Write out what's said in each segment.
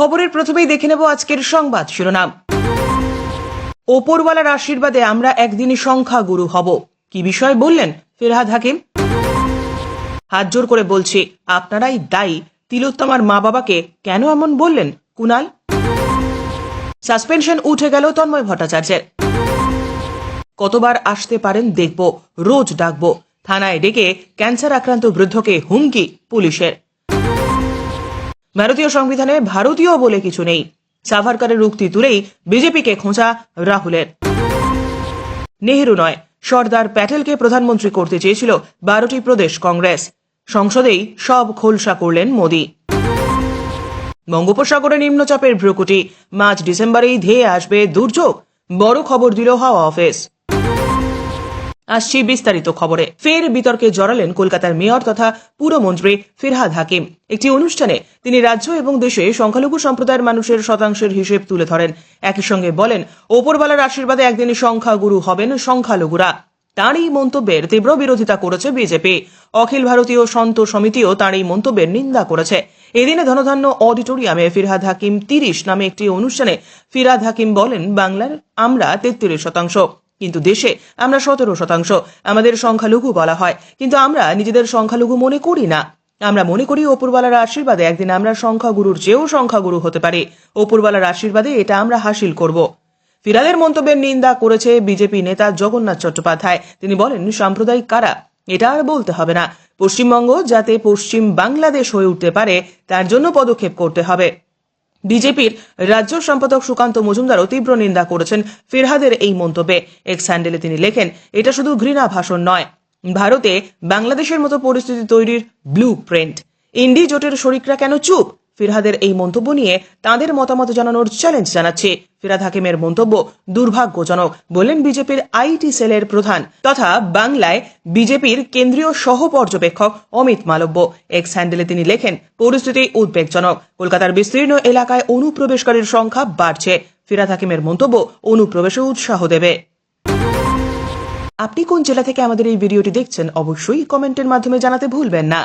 খবরের প্রথমেই দেখে নেব আজকের সংবাদ শিরোনাম। ওপরওয়ালার আশীর্বাদে আমরা একদিনই সংখ্যা গুরু হব। কি বিষয় বললেন ফিরহাদ হাকিম? হাত জোর করে বলছি, আপনারাই দায়ী। তিলোত্তমার মা বাবাকে কেন এমন বললেন কুনাল? সাসপেনশন উঠে গেল তন্ময় ভট্টাচার্যের। কতবার আসতে পারেন দেখব, রোজ ডাকবো। থানায় ডেকে ক্যান্সার আক্রান্ত বৃদ্ধকে হুমকি পুলিশের। ভারতীয় সংবিধানে ভারতীয় বলে কিছু নেই। সাভারকারের উক্তি তুলেই বিজেপিকে খোঁচা রাহুলের। নেহেরু নয়, সর্দার প্যাটেলকে প্রধানমন্ত্রী করতে চেয়েছিল বারোটি প্রদেশ কংগ্রেস। সংসদেই সব খোলসা করলেন মোদী। বঙ্গোপসাগরে নিম্নচাপের ভ্রুকুটি, মার্চ ডিসেম্বরেই ধেয়ে আসবে দুর্যোগ, বড় খবর দিল হাওয়া অফিস। আসছি বিস্তারিত খবরে ফের বিতর্কে জড়ালেন কলকাতার মেয়র তথা পুরমন্ত্রী ফিরহাদ হাকিম। একটি অনুষ্ঠানে তিনি রাজ্য এবং দেশে সংখ্যালঘু সম্প্রদায়ের মানুষের শতাংশের হিসেব তুলে ধরেন। একই সঙ্গে বলেন ওপরবালার আশীর্বাদে একদিনই সংখ্যাগুরু হবেন সংখ্যালঘুরা। তাঁর এই মন্তব্যের তীব্র বিরোধিতা করেছে বিজেপি। অখিল ভারতীয় সন্ত সমিতিও তাঁর এই মন্তব্যের নিন্দা করেছে। এদিনে ধনধান্য অডিটোরিয়ামে ফিরহাদ হাকিম তিরিশ নামে একটি অনুষ্ঠানে ফিরহাদ হাকিম বলেন, বাংলার আমরা তেত্রিশ শতাংশ। কিন্তু দেশে আমরা সতেরো শতাংশ। আমাদের সংখ্যালঘু বলা হয়। কিন্তু আমরা নিজেদের সংখ্যালঘু মনে করি না। আমরা মনে করি ওপরওয়ালার আশীর্বাদে একদিন আমরা সংখ্যাগুরুর চেয়েও সংখ্যাগুরু হতে পারি। ওপরওয়ালার আশীর্বাদে এটা আমরা হাসিল করব। ফিরালের মন্তব্যের নিন্দা করেছে বিজেপি নেতা জগন্নাথ চট্টোপাধ্যায়। তিনি বলেন, সাম্প্রদায়িক কারা? এটা আর বলতে হবে না। পশ্চিমবঙ্গ যাতে পশ্চিম বাংলাদেশ হয়ে উঠতে পারে, তার জন্য পদক্ষেপ করতে হবে। বিজেপির রাজ্য সম্পাদক সুকান্ত মজুমদারও তীব্র নিন্দা করেছেন ফিরহাদের এই মন্তব্যে। এক্স হ্যান্ডেলে তিনি লেখেন, এটা শুধু ঘৃণা ভাষণ নয়, ভারতে বাংলাদেশের মতো পরিস্থিতি তৈরির ব্লু প্রিন্ট ইন্ডি জোটের শরিকরা কেন চুপ? ফিরহাদের এই মন্তব্য নিয়ে তাদের মতামত জানানোর চ্যালেঞ্জ জানাচ্ছে। ফিরাদ হাকিমের মন্তব্য দুর্ভাগ্যজনক, বললেন বিজেপির আইটি সেলের প্রধান তথা বাংলায় বিজেপির কেন্দ্রীয় সহ পর্যবেক্ষক অমিত মালব্য। এক্স হ্যান্ডেলে তিনি লেখেন, পরিস্থিতি উদ্বেগজনক। কলকাতার বিস্তীর্ণ এলাকায় অনুপ্রবেশকারীর সংখ্যা বাড়ছে। ফিরাদ হাকিমের মন্তব্য, অনুপ্রবেশে উৎসাহ দেবে। আপনি কোন জেলা থেকে আমাদের এই ভিডিওটি দেখছেন, অবশ্যই কমেন্টের মাধ্যমে জানাতে ভুলবেন না।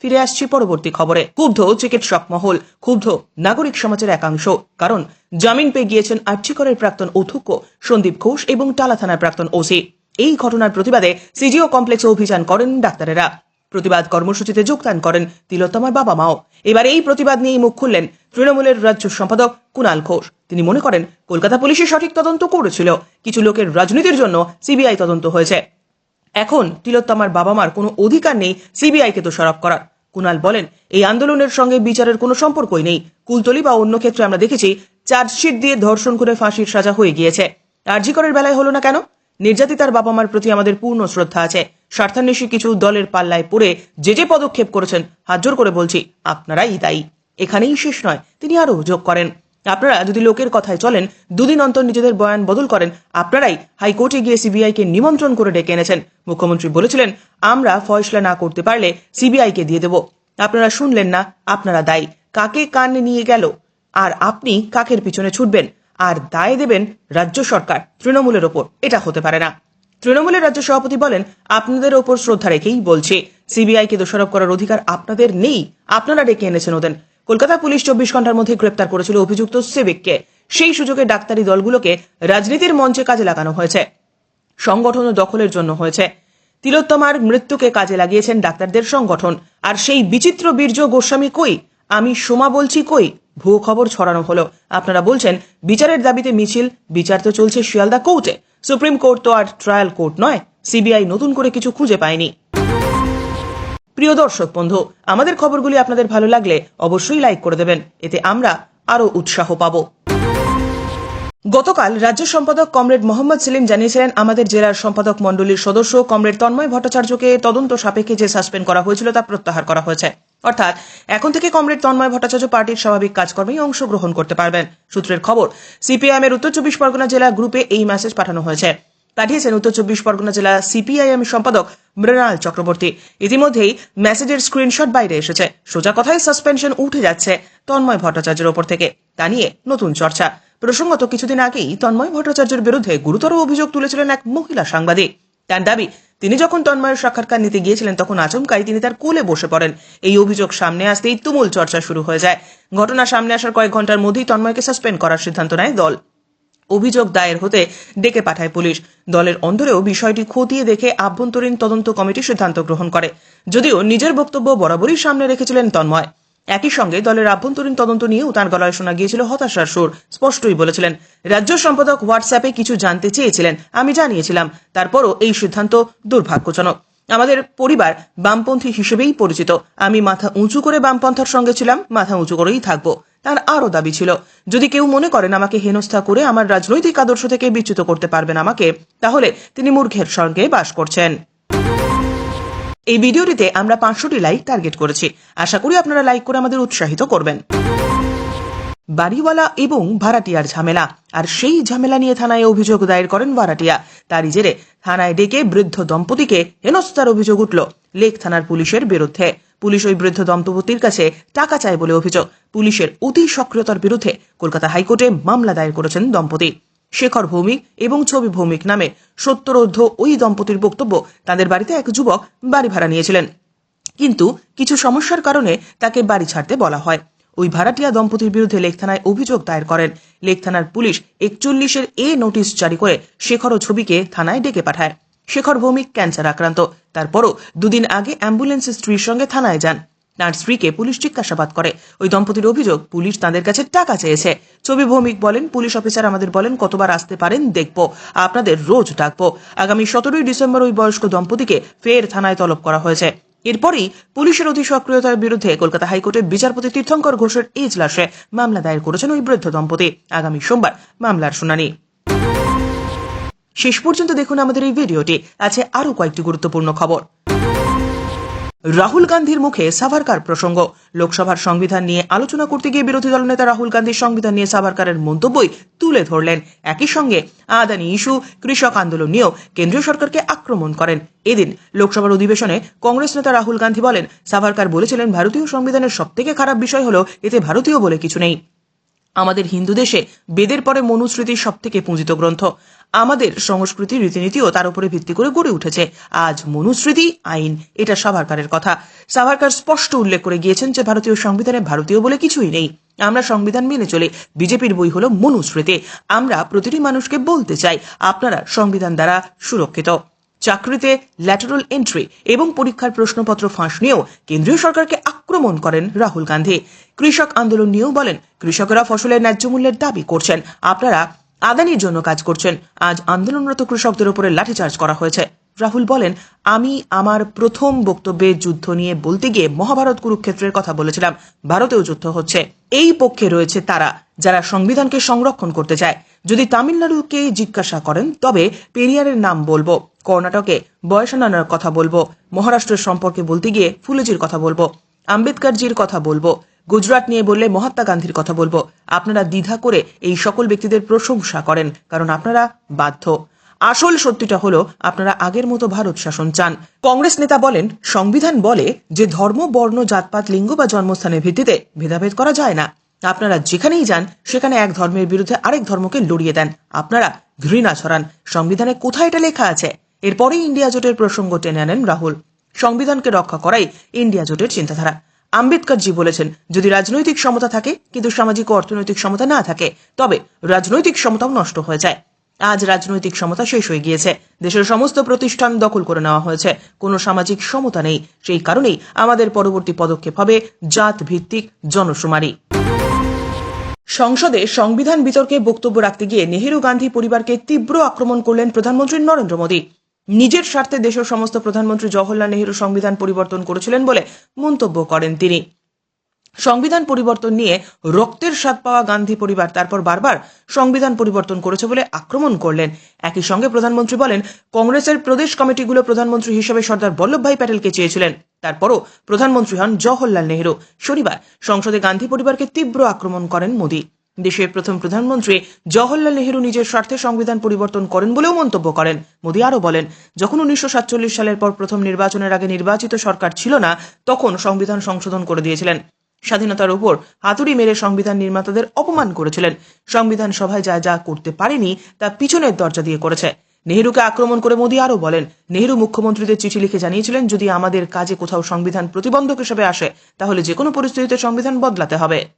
ফিরে আসছি পরবর্তী খবরে। ক্ষুব্ধ চিকিৎসক মহল, ক্ষুব্ধ নাগরিক সমাজের একাংশ, কারণ জামিন পেয়ে গিয়েছেন আর্চিকরের প্রাক্তন অধ্যক্ষ সন্দীপ ঘোষ এবং টালা থানার প্রাক্তন ওসি। এই ঘটনার প্রতিবাদে সিজিও কমপ্লেক্সে অভিযান করেন ডাক্তারেরা। প্রতিবাদ কর্মসূচিতে যোগদান করেন তিলোত্তমার বাবা মাও। এবার এই প্রতিবাদ নিয়ে মুখ খুললেন তৃণমূলের রাজ্য সম্পাদক কুণাল ঘোষ। তিনি মনে করেন, কলকাতা পুলিশের সঠিক তদন্ত করেছিল। কিছু লোকের রাজনীতির জন্য সিবিআই তদন্ত হয়েছে। এখন তিলোত্তমার বাবা মার কোনো অধিকার নেই সিবিআইকে দোষারোপ করার। কুনাল বলেন, এই আন্দোলনের সঙ্গে বিচারের কোনো সম্পর্কই নেই। কুলতলি বা অন্য ক্ষেত্রে আমরা দেখেছি, চার্জশিট দিয়ে ধর্ষণ করে ফাঁসির সাজা হয়ে গিয়েছে। আরজিকরের বেলায় হলো না কেন? নির্যাতিতার বাবা মার প্রতি আমাদের পূর্ণ শ্রদ্ধা আছে। স্বার্থান্বেষী কিছু দলের পাল্লায় পড়ে যে যে পদক্ষেপ করেছেন, হাত জোর করে বলছি, আপনারাই দায়ী। এখানেই শেষ নয়, তিনি আরও যোগ করেন। আপনারা যদি লোকের কথায় চলেন, দুদিন অন্তর নিজেদের বয়ান বদল করেন, আপনারাই হাইকোর্টে গিয়ে সিবিআইকে নিমন্ত্রণ করে ডেকে এনেছেন। মুখ্যমন্ত্রী বলেছিলেন, আমরা ফয়সলা না করতে পারলে সিবিআইকে দিয়ে দেব। আপনারা শুনলেন না, আপনারা দায়ী। কাকে কান নিয়ে গেল? আর আপনি কাকের পিছনে ছুটবেন? আর দায় দেবেন রাজ্য সরকার, তৃণমূলের ওপর। এটা হতে পারে না। তৃণমূলের রাজ্য সভাপতি বলেন, আপনাদের ওপর শ্রদ্ধা রেখেই বলছে। সিবিআইকে দোষারোপ করার অধিকার আপনাদের নেই। আপনারা ডেকে এনেছেন ওদের। কলকাতা পুলিশ চব্বিশ ঘণ্টার মধ্যে গ্রেপ্তার করেছিল অভিযুক্ত সিভিককে। সেই সুযোগে ডাক্তারি দলগুলোকে রাজনীতির মঞ্চে কাজে লাগানো হয়েছে। সংগঠন দখলের জন্য হয়েছে। তিলোত্তমার মৃত্যুকে কাজে লাগিয়েছেন ডাক্তারদের সংগঠন। আর সেই বিচিত্র বীর্য গোস্বামী কই? আমি সোমা বলছি কই? ভুয়ো খবর ছড়ানো হলো। আপনারা বলছেন, বিচারের দাবিতে মিছিল, বিচার তো চলছে শিয়ালদা কোর্টে। সুপ্রিম কোর্ট তো আর ট্রায়াল কোর্ট নয়। সিবিআই নতুন করে কিছু খুঁজে পায়নি। প্রিয় দর্শক বন্ধু, আমাদের খবরগুলি আপনাদের ভালো লাগলে অবশ্যই লাইক করে দেবেন। এতে আমরা আরও উৎসাহ পাবো। গতকাল রাজ্য সম্পাদক কমরেড মোহাম্মদ সেলিম জানিয়েছিলেন, আমাদের জেলার সম্পাদক মণ্ডলীর সদস্য কমরেড তন্ময় ভট্টাচার্যকে তদন্ত সাপেক্ষে যে সাসপেন্ড করা হয়েছিল তা প্রত্যাহার করা হয়েছে। অর্থাৎ, এখন থেকে কমরেড তন্ময় ভট্টাচার্য পার্টির স্বাভাবিক কাজকর্মেই অংশগ্রহণ করতে পারবেন। সূত্রের খবর সিপিআইএম এর উত্তর চব্বিশ পরগনা জেলা গ্রুপে এই মেসেজ পাঠানো হয়েছে। পাঠিয়েছেন উত্তর চব্বিশ পরগনা জেলা সিপিআইএম সম্পাদক মৃণাল চক্রবর্তী। ইতিমধ্যেই মেসেজের স্ক্রিনশট বাইরে এসেছে। সোজা কথায় সাসপেনশন উঠে যাচ্ছে তন্ময় ভট্টাচার্যের ওপর থেকে। তা নিয়ে নতুন চর্চা। প্রসঙ্গত কিছুদিন আগেই তন্ময় ভট্টাচার্যের বিরুদ্ধে গুরুতর অভিযোগ তুলেছিলেন এক মহিলা সাংবাদিক। তার দাবি, তিনি যখন তন্ময়ের সাক্ষাৎকার নিতে গিয়েছিলেন, তখন আচমকাই তিনি তার কোলে বসে পড়েন। এই অভিযোগ সামনে আসতেই তুমুল চর্চা শুরু হয়ে যায়। ঘটনা সামনে আসার কয়েক ঘণ্টার মধ্যেই তন্ময়কে সাসপেন্ড করার সিদ্ধান্ত নেয় দল। অভিযোগ দায়ের হতে ডেকে পাঠায় পুলিশ। দলের অন্দরেও বিষয়টি খতিয়ে দেখে আভ্যন্তরীণ তদন্ত কমিটি সিদ্ধান্ত গ্রহণ করে। যদিও নিজের বক্তব্য বরাবরই সামনে রেখেছিলেন তন্ময়। একই সঙ্গে দলের আভ্যন্তরীণ তদন্ত নিয়েও তার গলায় শোনা গিয়েছিল হতাশার সুর। স্পষ্টই বলেছিলেন, রাজ্য সম্পাদক হোয়াটসঅ্যাপে কিছু জানতে চেয়েছিলেন, আমি জানিয়েছিলাম। তারপরও এই সিদ্ধান্ত দুর্ভাগ্যজনক। আমাদের পরিবার বামপন্থী হিসেবেই পরিচিত। আমি মাথা উঁচু করে বামপন্থার সঙ্গে ছিলাম, মাথা উঁচু করেই থাকব। তার আরও দাবি ছিল, যদি কেউ মনে করেন আমাকে হেনস্থা করে আমার রাজনৈতিক আদর্শ থেকে বিচ্যুত করতে পারবেন আমাকে, তাহলে তিনি মূর্খের সঙ্গে বাস করছেন। এই ভিডিওটিতে আমরা পাঁচশোটি লাইক টার্গেট করেছি। আশা করি আপনারা লাইক করে আমাদের উৎসাহিত করবেন। বাড়িওয়ালা এবং ভাড়াটিয়ার ঝামেলা। আর সেই ঝামেলা নিয়ে থানায় অভিযোগ দায়ের করেন ভাড়াটিয়া। তারই জেরে থানায় ডেকে বৃদ্ধ দম্পতিকে হেনস্থার অভিযোগ উঠল, লেক থানার পুলিশের বিরুদ্ধে। পুলিশ ওই বৃদ্ধ দম্পতির কাছে টাকা চায় বলে অভিযোগ। পুলিশের অতি সক্রিয়তার বিরুদ্ধে কলকাতা হাইকোর্টে মামলা দায়ের করেছেন দম্পতি। শেখর ভৌমিক এবং ছবি ভৌমিক নামে সত্তরোর্ধ ওই দম্পতির বক্তব্য তাদের বাড়িতে এক যুবক বাড়ি ভাড়া নিয়েছিলেন। কিন্তু কিছু সমস্যার কারণে তাকে বাড়ি ছাড়তে বলা হয়। ওই ভাড়াটিয়া দম্পতির বিরুদ্ধে লেক থানায় অভিযোগ দায়ের করেন। লেক থানার পুলিশ একচল্লিশের এ নোটিশ জারি করে শেখর ও ছবিকে থানায় ডেকে পাঠায়। শেখর ভৌমিক ক্যান্সার আক্রান্ত। তারপরও দুদিন আগে অ্যাম্বুলেন্সের স্ত্রীর সঙ্গে থানায় যান। তার স্ত্রীকে পুলিশ জিজ্ঞাসাবাদ করে। ওই দম্পতির অভিযোগ, পুলিশ তাদের কাছে টাকা চেয়েছে। ছবি ভৌমিক বলেন, পুলিশ অফিসার আমাদের বলেন, কতবার আসতে পারেন, দেখব। আপনাদের রোজ ডাকবো। আগামী সতেরোই ডিসেম্বর ওই বয়স্ক দম্পতিকে ফের থানায় তলব করা হয়েছে। এরপরই পুলিশের অতি সক্রিয়তার বিরুদ্ধে কলকাতা হাইকোর্টের বিচারপতি তীর্থঙ্কর ঘোষের এজলাসে মামলা দায়ের করেছেন ওই বৃদ্ধ দম্পতি। আগামী সোমবার মামলার শুনানি। শেষ পর্যন্ত দেখুন আমাদের এই ভিডিওটি। আছে আরও কয়েকটি গুরুত্বপূর্ণ খবর। রাহুল গান্ধীর মুখে সাভারকার প্রসঙ্গ। লোকসভার সংবিধান নিয়ে আলোচনা করতে গিয়ে বিরোধী দলনেতা রাহুল গান্ধীর সংবিধান নিয়ে সাভারকারের মন্তব্যই তুলে ধরলেন। একই সঙ্গে আদানি ইস্যু, কৃষক আন্দোলন নিয়েও কেন্দ্রীয় সরকারকে আক্রমণ করেন। এদিন লোকসভার অধিবেশনে কংগ্রেস নেতা রাহুল গান্ধী বলেন, সাভারকার বলেছিলেন, ভারতীয় সংবিধানের সবথেকে খারাপ বিষয় হলো এতে ভারতীয় বলে কিছু নেই। আমাদের হিন্দু দেশে বেদের পরে মনুস্মৃতি সব থেকে পূজিত গ্রন্থ। আমাদের সংস্কৃতি রীতিনীতিও তার উপরে ভিত্তি করে গড়ে উঠেছে। আজ মনুস্মৃতি, আইন, এটা সাভারকারের কথা। সাভারকার স্পষ্ট উল্লেখ করে গিয়েছেন যে ভারতীয় সংবিধানে ভারতীয় বলে কিছুই নেই। আমরা সংবিধান মেনে চলে, বিজেপির বই হলো মনুস্মৃতি। আমরা প্রতিটি মানুষকে বলতে চাই, আপনারা সংবিধান দ্বারা সুরক্ষিত। চাকরিতে ল্যাটারাল এন্ট্রি এবং পরীক্ষার প্রশ্নপত্র ফাঁস নিয়েও কেন্দ্রীয় সরকারকে আক্রমণ করেন রাহুল গান্ধী। কৃষক আন্দোলন নিয়েও বলেন, কৃষকরা ফসলের ন্যায্য মূল্যের দাবি করছেন। আপনারা আদানির জন্য কাজ করছেন। আজ আন্দোলনরত কৃষকদের উপরে লাঠিচার্জ করা হয়েছে। রাহুল বলেন, আমি আমার প্রথম বক্তব্যে যুদ্ধ নিয়ে বলতে গিয়ে মহাভারত কুরুক্ষেত্রের কথা বলেছিলাম। ভারতেও যুদ্ধ হচ্ছে। এই পক্ষে রয়েছে তারা, যারা সংবিধানকে সংরক্ষণ করতে চায়। যদি তামিলনাড়ুকে জিজ্ঞাসা করেন, তবে পেরিয়ারের নাম বলব, কর্ণাটকে বয়সানার কথা বলব মহারাষ্ট্রের সম্পর্কে বলতে গিয়ে ফুলেজির কথা বলব, আম্বেদকরজির কথা বলব, গুজরাট নিয়ে বললে মহাত্মা গান্ধীর কথা বলব। আপনারা দ্বিধা করে এই সকল ব্যক্তিদের প্রশংসা করেন, কারণ আপনারা বাধ্য। আসল সত্যিটা হলো, আপনারা আগের মতো ভারত শাসন চান। কংগ্রেস নেতা বলেন, সংবিধান বলে যে ধর্ম, বর্ণ, জাতপাত, লিঙ্গ বা জন্মস্থানের ভিত্তিতে ভেদাভেদ করা যায় না। আপনারা যেখানেই যান, সেখানে এক ধর্মের বিরুদ্ধে আরেক ধর্মকে লড়িয়ে দেন। আপনারা ঘৃণা ছড়ান। সংবিধানে কোথায় এটা লেখা আছে? এরপরেই ইন্ডিয়া জোটের প্রসঙ্গ টেনে আনেন রাহুল। সংবিধানকে রক্ষা করাই ইন্ডিয়া জোটের চিন্তাধারা। আম্বেদকর জি বলেছেন, যদি রাজনৈতিক সমতা থাকে, কিন্তু সামাজিক ও অর্থনৈতিক সমতা না থাকে, তবে রাজনৈতিক সমতাও নষ্ট হয়ে যায়। আজ রাজনৈতিক সমতা শেষ হয়ে গিয়েছে। দেশের সমস্ত প্রতিষ্ঠান দখল করে নেওয়া হয়েছে। কোনো সামাজিক সমতা নেই। সেই কারণেই আমাদের পরবর্তী পদক্ষেপ হবে জাত ভিত্তিক জনশুমারি। সংসদে সংবিধান বিতর্কে বক্তব্য রাখতে গিয়ে নেহেরু গান্ধী পরিবারকে তীব্র আক্রমণ করলেন প্রধানমন্ত্রী নরেন্দ্র মোদী। নিজের স্বার্থে দেশের সমস্ত প্রধানমন্ত্রী জওহরলাল নেহেরু সংবিধান পরিবর্তন করেছিলেন বলে মন্তব্য করেন তিনি। সংবিধান পরিবর্তন নিয়ে রক্তের স্বাদ পাওয়া গান্ধী পরিবার তারপর বারবার সংবিধান পরিবর্তন করেছে বলে আক্রমণ করলেন। একই সঙ্গে প্রধানমন্ত্রী বলেন, কংগ্রেসের প্রদেশ কমিটিগুলো প্রধানমন্ত্রী হিসেবে সর্দার বল্লভভাই প্যাটেলকে চেয়েছিলেন। তারপরও প্রধানমন্ত্রী হন জওহরলাল নেহরু। শনিবার সংসদে গান্ধী পরিবারকে তীব্র আক্রমণ করেন মোদী। দেশের প্রথম প্রধানমন্ত্রী জওহরলাল নেহরু নিজের স্বার্থে সংবিধান পরিবর্তন করেন বলেও মন্তব্য করেন। মোদী আরও বলেন, যখন উনিশশো সাতচল্লিশ সালের পর প্রথম নির্বাচনের আগে নির্বাচিত সরকার ছিল না, তখন সংবিধান সংশোধন করে দিয়েছিলেন। স্বাধীনতার উপর হাতুড়ি মেরে সংবিধান নির্মাতাদের অপমান করেছিলেন। সংবিধান সভায় যা যা করতে পারেনি, তা পিছনের দরজা দিয়ে করেছে। নেহরুকে আক্রমণ করে মোদী আরও বলেন, নেহরু মুখ্যমন্ত্রীদের চিঠি লিখে জানিয়েছিলেন, যদি আমাদের কাজে কোথাও সংবিধান প্রতিবন্ধক হিসেবে আসে, তাহলে যে কোনো পরিস্থিতিতে সংবিধান বদলাতে হবে।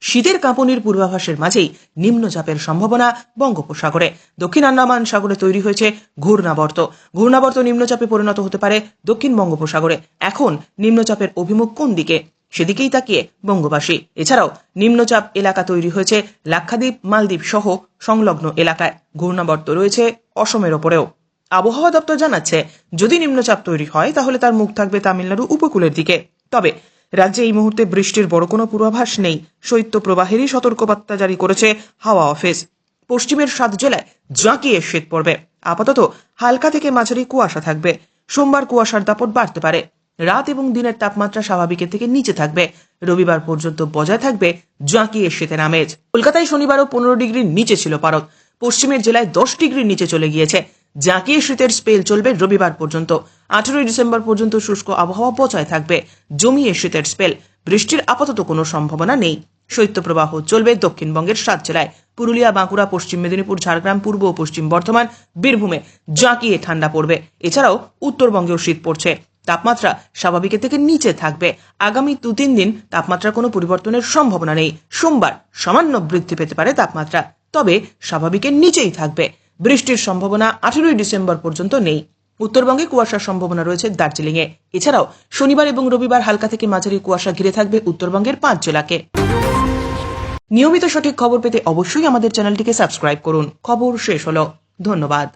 শীতের কাঁপনির পূর্বাভাসের মাঝেই নিম্নচাপের সম্ভাবনা বঙ্গোপসাগরে। দক্ষিণ আন্দামান সাগরে তৈরি হয়েছে ঘূর্ণাবর্ত। ঘূর্ণাবর্ত নিম্নচাপে পরিণত হতে পারে দক্ষিণ বঙ্গোপসাগরে। এখন নিম্নচাপের অভিমুখ কোন দিকে? সেদিকেই তাকিয়ে বঙ্গবাসী। এছাড়াও নিম্নচাপ এলাকা তৈরি হয়েছে লাক্ষাদ্বীপ, মালদ্বীপ সহ সংলগ্ন এলাকায়। ঘূর্ণাবর্ত রয়েছে অসমের ওপরেও। আবহাওয়া দপ্তর জানাচ্ছে, যদি নিম্নচাপ তৈরি হয়, তাহলে তার মুখ থাকবে তামিলনাড়ু উপকূলের দিকে। তবে রাজ্যে এই মুহূর্তে বৃষ্টির বড় কোনো পূর্বাভাস নেই। শৈত্য প্রবাহেরই সতর্কবার্তা জারি করেছে হাওয়া অফিস। পশ্চিমের সাত জেলায় জাঁকিয়ে শীত পড়বে। আপাতত হালকা থেকে মাঝারি কুয়াশা থাকবে। সোমবার কুয়াশার দাপট বাড়তে পারে। রাত এবং দিনের তাপমাত্রা স্বাভাবিকের থেকে নিচে থাকবে। রবিবার পর্যন্ত বজায় থাকবে জাঁকিয়ে শীতের আমেজ। কলকাতায় শনিবারও পনেরো ডিগ্রির নিচে ছিল পারদ। পশ্চিমের জেলায় দশ ডিগ্রির নিচে চলে গিয়েছে। জাঁকিয়ে শীতের স্পেল চলবে রবিবার পর্যন্ত। আঠেরোই ডিসেম্বর পর্যন্ত শুষ্ক আবহাওয়া বজায় থাকবে। জমিয়ে শীতের স্পেল। বৃষ্টির আপাতত কোনো সম্ভাবনা নেই। শৈত্যপ্রবাহ চলবে দক্ষিণবঙ্গের সাত জেলায়। পুরুলিয়া, বাঁকুড়া, পশ্চিম মেদিনীপুর, ঝাড়গ্রাম, পূর্ব ও পশ্চিম বর্ধমান, বীরভূমে জাঁকিয়ে ঠান্ডা পড়বে। এছাড়াও উত্তরবঙ্গেও শীত পড়ছে। তাপমাত্রা স্বাভাবিকের থেকে নিচে থাকবে। আগামী দু তিন দিন তাপমাত্রা কোনো পরিবর্তনের সম্ভাবনা নেই। সোমবার সামান্য বৃদ্ধি পেতে পারে তাপমাত্রা, তবে স্বাভাবিকের নিচেই থাকবে। বৃষ্টির সম্ভাবনা আঠেরোই ডিসেম্বর পর্যন্ত নেই। উত্তরবঙ্গে কুয়াশার সম্ভাবনা রয়েছে দার্জিলিং এ এছাড়াও শনিবার এবং রবিবার হালকা থেকে মাঝারি কুয়াশা ঘিরে থাকবে উত্তরবঙ্গের পাঁচ জেলাকে। নিয়মিত সঠিক খবর পেতে অবশ্যই আমাদের চ্যানেলটিকে সাবস্ক্রাইব করুন। খবর শেষ হলো। ধন্যবাদ।